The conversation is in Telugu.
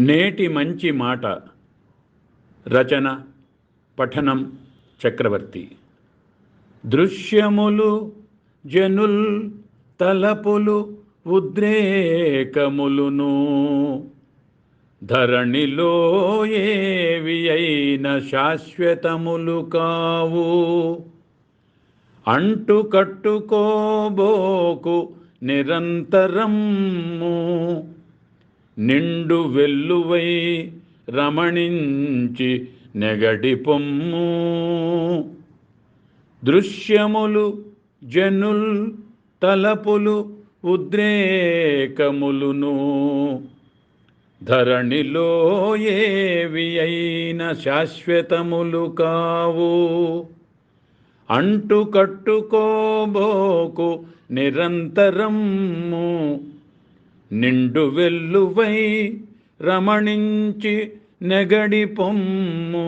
నేటి మంచి మాట. రచన పఠనం చక్రవర్తి. దృశ్యములు జనుల్ తలపులు ఉద్రేకములును. ధరణిలో ఏవి అయిన శాశ్వతములు కావు. అంటు కట్టుకోబోకు నిరంతరము నిండు వెల్లువై రమణించి నెగటి పొమ్ము. దృశ్యములు జనుల్ తలపులు ఉద్రేకములును. ధరణిలో ఏవి అయిన శాశ్వతములు కావు. అంటు కట్టుకోబోకు నిరంతరము నిండు వెల్లువై రమణించి నెగడి పొమ్ము.